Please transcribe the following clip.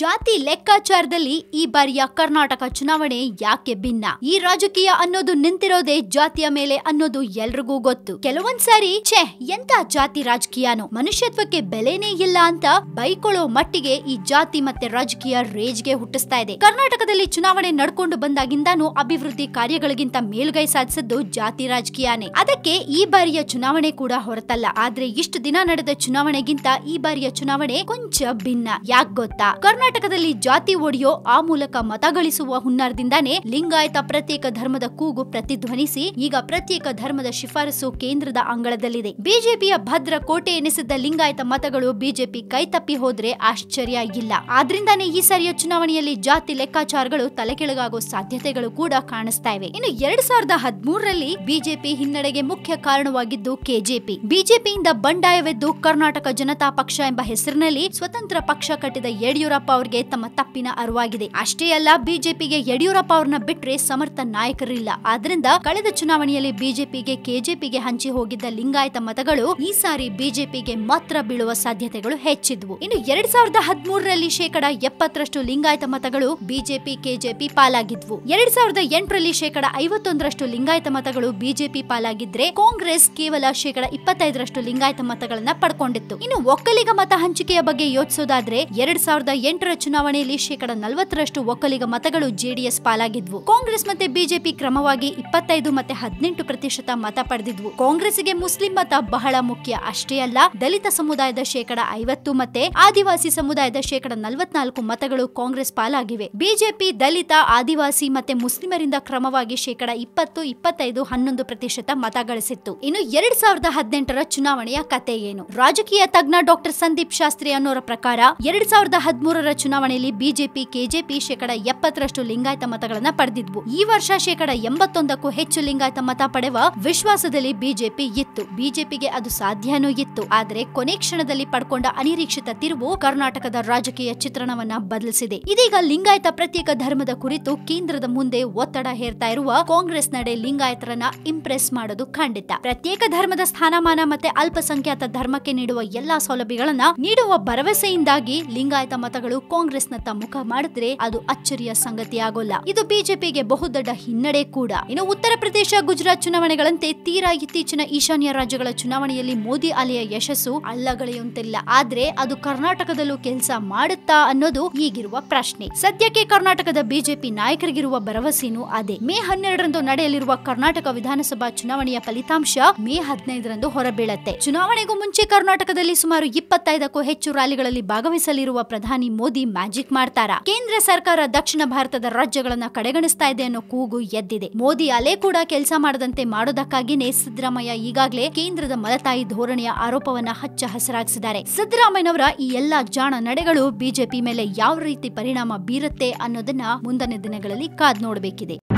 ಜಾತಿ ಲೆಕ್ಕಾಚಾರದಲ್ಲಿ ಈ ಬಾರಿಯ ಕರ್ನಾಟಕ ಚುನಾವಣೆ ಯಾಕೆ ಭಿನ್ನ? ಈ ರಾಜಕೀಯ ಅನ್ನೋದು ನಿಂತಿರೋದೇ ಜಾತಿಯ ಮೇಲೆ ಅನ್ನೋದು ಎಲ್ರಿಗೂ ಗೊತ್ತು. ಕೆಲವೊಂದ್ಸಾರಿ ಛೆ ಎಂತ ಜಾತಿ ರಾಜಕೀಯನು ಮನುಷ್ಯತ್ವಕ್ಕೆ ಬೆಲೆನೇ ಇಲ್ಲ ಅಂತ ಬೈಕೊಳ್ಳೋ ಮಟ್ಟಿಗೆ ಈ ಜಾತಿ ಮತ್ತೆ ರಾಜಕೀಯ ರೇಜ್ಗೆ ಹುಟ್ಟಿಸ್ತಾ ಇದೆ. ಕರ್ನಾಟಕದಲ್ಲಿ ಚುನಾವಣೆ ನಡ್ಕೊಂಡು ಬಂದಾಗಿಂದಾನು ಅಭಿವೃದ್ಧಿ ಕಾರ್ಯಗಳಿಗಿಂತ ಮೇಲುಗೈ ಸಾಧಿಸಿದ್ದು ಜಾತಿ ರಾಜಕೀಯನೇ. ಅದಕ್ಕೆ ಈ ಬಾರಿಯ ಚುನಾವಣೆ ಕೂಡ ಹೊರತಲ್ಲ. ಆದ್ರೆ ಇಷ್ಟು ದಿನ ನಡೆದ ಚುನಾವಣೆಗಿಂತ ಈ ಬಾರಿಯ ಚುನಾವಣೆ ಕೊಂಚ ಭಿನ್ನ. ಯಾಕೆ ಗೊತ್ತಾ? ಕರ್ನಾಟಕದಲ್ಲಿ ಜಾತಿ ಒಡೆಯೋ ಆ ಮೂಲಕ ಮತ ಗಳಿಸುವ ಹುನ್ನಾರದಿಂದಾನೇ ಲಿಂಗಾಯತ ಪ್ರತ್ಯೇಕ ಧರ್ಮದ ಕೂಗು ಪ್ರತಿಧ್ವನಿಸಿ ಈಗ ಪ್ರತ್ಯೇಕ ಧರ್ಮದ ಶಿಫಾರಸು ಕೇಂದ್ರದ ಅಂಗಳದಲ್ಲಿದೆ. ಬಿಜೆಪಿಯ ಭದ್ರ ಕೋಟೆ ಎನಿಸಿದ್ದ ಲಿಂಗಾಯತ ಮತಗಳು ಬಿಜೆಪಿ ಕೈತಪ್ಪಿ ಹೋದ್ರೆ ಆಶ್ಚರ್ಯ ಇಲ್ಲ ಆದ್ರಿಂದಾನೇ ಈ ಸಾರಿಯ ಚುನಾವಣೆಯಲ್ಲಿ ಜಾತಿ ಲೆಕ್ಕಾಚಾರಗಳು ತಲೆಕೆಳಗಾಗೋ ಸಾಧ್ಯತೆಗಳು ಕೂಡ ಕಾಣಿಸ್ತಾ ಇವೆ. ಇನ್ನು ಎರಡ್ ಸಾವಿರದ ಹದಿಮೂರರಲ್ಲಿ ಬಿಜೆಪಿ ಹಿನ್ನಡೆಗೆ ಮುಖ್ಯ ಕಾರಣವಾಗಿದ್ದು ಕೆಜೆಪಿ. ಬಿಜೆಪಿಯಿಂದ ಬಂಡಾಯವೆದ್ದು ಕರ್ನಾಟಕ ಜನತಾ ಪಕ್ಷ ಎಂಬ ಹೆಸರಿನಲ್ಲಿ ಸ್ವತಂತ್ರ ಪಕ್ಷ ಕಟ್ಟಿದ ಯಡಿಯೂರಪ್ಪ ಅವರಿಗೆ ತಮ್ಮ ತಪ್ಪಿನ ಅರಿವಾಗಿದೆ. ಅಷ್ಟೇ ಅಲ್ಲ, ಬಿಜೆಪಿಗೆ ಯಡಿಯೂರಪ್ಪ ಅವ್ರನ್ನ ಬಿಟ್ರೆ ಸಮರ್ಥ ನಾಯಕರಿಲ್ಲ. ಆದ್ರಿಂದ ಕಳೆದ ಚುನಾವಣೆಯಲ್ಲಿ ಬಿಜೆಪಿಗೆ ಕೆಜೆಪಿಗೆ ಹಂಚಿ ಹೋಗಿದ್ದ ಲಿಂಗಾಯತ ಮತಗಳು ಈ ಸಾರಿ ಬಿಜೆಪಿಗೆ ಮಾತ್ರ ಬೀಳುವ ಸಾಧ್ಯತೆಗಳು ಹೆಚ್ಚಿದ್ವು. ಇನ್ನು ಎರಡ್ ಸಾವಿರದ ಹದಿಮೂರರಲ್ಲಿ ಶೇಕಡ ಎಪ್ಪತ್ತರಷ್ಟು ಲಿಂಗಾಯತ ಮತಗಳು ಬಿಜೆಪಿ, ಕೆಜೆಪಿ ಪಾಲಾಗಿದ್ವು. ಎರಡ್ ಸಾವಿರದ ಎಂಟರಲ್ಲಿ ಶೇಕಡ ಐವತ್ತೊಂದರಷ್ಟು ಲಿಂಗಾಯತ ಮತಗಳು ಬಿಜೆಪಿ ಪಾಲಾಗಿದ್ರೆ ಕಾಂಗ್ರೆಸ್ ಕೇವಲ ಶೇಕಡ ಇಪ್ಪತ್ತೈದರಷ್ಟು ಲಿಂಗಾಯತ ಮತಗಳನ್ನ ಪಡ್ಕೊಂಡಿತ್ತು. ಇನ್ನು ಒಕ್ಕಲಿಗ ಮತ ಹಂಚಿಕೆಯ ಬಗ್ಗೆ ಯೋಚಿಸೋದಾದ್ರೆ ಎರಡ್ ಸಾವಿರದ ಎಂಟರ ಚುನಾವಣೆಯಲ್ಲಿ ಶೇಕಡ ನಲವತ್ತರಷ್ಟು ಒಕ್ಕಲಿಗ ಮತಗಳು ಜೆಡಿಎಸ್ ಪಾಲಾಗಿದ್ವು. ಕಾಂಗ್ರೆಸ್ ಮತ್ತೆ ಬಿಜೆಪಿ ಕ್ರಮವಾಗಿ ಇಪ್ಪತ್ತೈದು ಮತ್ತೆ ಹದಿನೆಂಟು ಪ್ರತಿಶತ ಮತ ಪಡೆದಿದ್ವು. ಕಾಂಗ್ರೆಸ್ಗೆ ಮುಸ್ಲಿಂ ಮತ ಬಹಳ ಮುಖ್ಯ. ಅಷ್ಟೇ ಅಲ್ಲ, ದಲಿತ ಸಮುದಾಯದ ಶೇಕಡ ಐವತ್ತು ಮತ್ತೆ ಆದಿವಾಸಿ ಸಮುದಾಯದ ಶೇಕಡ ನಲವತ್ನಾಲ್ಕು ಮತಗಳು ಕಾಂಗ್ರೆಸ್ ಪಾಲಾಗಿವೆ. ಬಿಜೆಪಿ, ದಲಿತ, ಆದಿವಾಸಿ ಮತ್ತೆ ಮುಸ್ಲಿಮರಿಂದ ಕ್ರಮವಾಗಿ ಶೇಕಡ ಇಪ್ಪತ್ತು, ಇಪ್ಪತ್ತೈದು, ಹನ್ನೊಂದು ಪ್ರತಿಶತ ಮತ ಗಳಿಸಿತ್ತು. ಇನ್ನು ಎರಡ್ ಸಾವಿರದ ಹದಿನೆಂಟರ ಚುನಾವಣೆಯ ಕತೆ ಏನು? ರಾಜಕೀಯ ತಜ್ಞ ಡಾಕ್ಟರ್ ಸಂದೀಪ್ ಶಾಸ್ತ್ರಿ ಅನ್ನೋರ ಪ್ರಕಾರ ಎರಡ್ ಸಾವಿರದ ಹದಿಮೂರರ ಚುನಾವಣೆಯಲ್ಲಿ ಬಿಜೆಪಿ, ಕೆಜೆಪಿ ಶೇಕಡ ಎಪ್ಪತ್ತರಷ್ಟು ಲಿಂಗಾಯತ ಮತಗಳನ್ನ ಪಡೆದಿದ್ವು. ಈ ವರ್ಷ ಶೇಕಡ ಎಂಬತ್ತೊಂದಕ್ಕೂ ಹೆಚ್ಚು ಲಿಂಗಾಯತ ಮತ ಪಡೆವ ವಿಶ್ವಾಸದಲ್ಲಿ ಬಿಜೆಪಿ ಇತ್ತು. ಬಿಜೆಪಿಗೆ ಅದು ಸಾಧ್ಯನೂ ಇತ್ತು. ಆದರೆ ಕೊನೆ ಕ್ಷಣದಲ್ಲಿ ಪಡ್ಕೊಂಡ ಅನಿರೀಕ್ಷಿತ ತಿರುವು ಕರ್ನಾಟಕದ ರಾಜಕೀಯ ಚಿತ್ರಣವನ್ನ ಬದಲಿಸಿದೆ. ಇದೀಗ ಲಿಂಗಾಯತ ಪ್ರತ್ಯೇಕ ಧರ್ಮದ ಕುರಿತು ಕೇಂದ್ರದ ಮುಂದೆ ಒತ್ತಡ ಹೇರ್ತಾ ಇರುವ ಕಾಂಗ್ರೆಸ್ ನಡೆ ಲಿಂಗಾಯತರನ್ನ ಇಂಪ್ರೆಸ್ ಮಾಡೋದು ಖಂಡಿತ. ಪ್ರತ್ಯೇಕ ಧರ್ಮದ ಸ್ಥಾನಮಾನ ಮತ್ತೆ ಅಲ್ಪಸಂಖ್ಯಾತ ಧರ್ಮಕ್ಕೆ ನೀಡುವ ಎಲ್ಲಾ ಸೌಲಭ್ಯಗಳನ್ನ ನೀಡುವ ಭರವಸೆಯಿಂದಾಗಿ ಲಿಂಗಾಯತ ಮತಗಳು ಕಾಂಗ್ರೆಸ್ನತ್ತ ಮುಖ ಮಾಡಿದ್ರೆ ಅದು ಅಚ್ಚರಿಯ ಸಂಗತಿಯಾಗೋಲ್ಲ. ಇದು ಬಿಜೆಪಿಗೆ ಬಹುದೊಡ್ಡ ಹಿನ್ನಡೆ ಕೂಡ. ಇನ್ನು ಉತ್ತರ ಪ್ರದೇಶ, ಗುಜರಾತ್ ಚುನಾವಣೆಗಳಂತೆ ತೀರಾ ಇತ್ತೀಚಿನ ಈಶಾನ್ಯ ರಾಜ್ಯಗಳ ಚುನಾವಣೆಯಲ್ಲಿ ಮೋದಿ ಅಲೆಯ ಯಶಸ್ಸು ಅಲ್ಲಗಳೆಯುವಂತಿಲ್ಲ ಆದ್ರೆ ಅದು ಕರ್ನಾಟಕದಲ್ಲೂ ಕೆಲಸ ಮಾಡುತ್ತಾ ಅನ್ನೋದು ಈಗಿರುವ ಪ್ರಶ್ನೆ. ಸದ್ಯಕ್ಕೆ ಕರ್ನಾಟಕದ ಬಿಜೆಪಿ ನಾಯಕರಿಗಿರುವ ಭರವಸೆನೂ ಅದೇ. ಮೇ ಹನ್ನೆರಡರಂದು ನಡೆಯಲಿರುವ ಕರ್ನಾಟಕ ವಿಧಾನಸಭಾ ಚುನಾವಣೆಯ ಫಲಿತಾಂಶ ಮೇ ಹದಿನೈದರಂದು ಹೊರಬೀಳತ್ತೆ. ಚುನಾವಣೆಗೂ ಮುಂಚೆ ಕರ್ನಾಟಕದಲ್ಲಿ ಸುಮಾರು ಇಪ್ಪತ್ತೈದಕ್ಕೂ ಹೆಚ್ಚು ರ್ಯಾಲಿಗಳಲ್ಲಿ ಭಾಗವಹಿಸಲಿರುವ ಪ್ರಧಾನಿ ಮೋದಿ ಮ್ಯಾಜಿಕ್ ಮಾಡ್ತಾರಾ? ಕೇಂದ್ರ ಸರ್ಕಾರ ದಕ್ಷಿಣ ಭಾರತದ ರಾಜ್ಯಗಳನ್ನ ಕಡೆಗಣಿಸ್ತಾ ಇದೆ ಅನ್ನೋ ಕೂಗು ಎದ್ದಿದೆ. ಮೋದಿ ಅಲೆ ಕೂಡ ಕೆಲಸ ಮಾಡದಂತೆ ಮಾಡೋದಕ್ಕಾಗಿನೇ ಸಿದ್ದರಾಮಯ್ಯ ಈಗಾಗಲೇ ಕೇಂದ್ರದ ಮಲತಾಯಿ ಧೋರಣೆಯ ಆರೋಪವನ್ನ ಹಚ್ಚ ಹಸಿರಾಗಿಸಿದ್ದಾರೆ. ಸಿದ್ದರಾಮಯ್ಯನವರ ಈ ಎಲ್ಲಾ ಜಾಣ ನಡೆಗಳು ಬಿಜೆಪಿ ಮೇಲೆ ಯಾವ ರೀತಿ ಪರಿಣಾಮ ಬೀರುತ್ತೆ ಅನ್ನೋದನ್ನ ಮುಂದಿನ ದಿನಗಳಲ್ಲಿ ಕಾದ್ ನೋಡಬೇಕಿದೆ.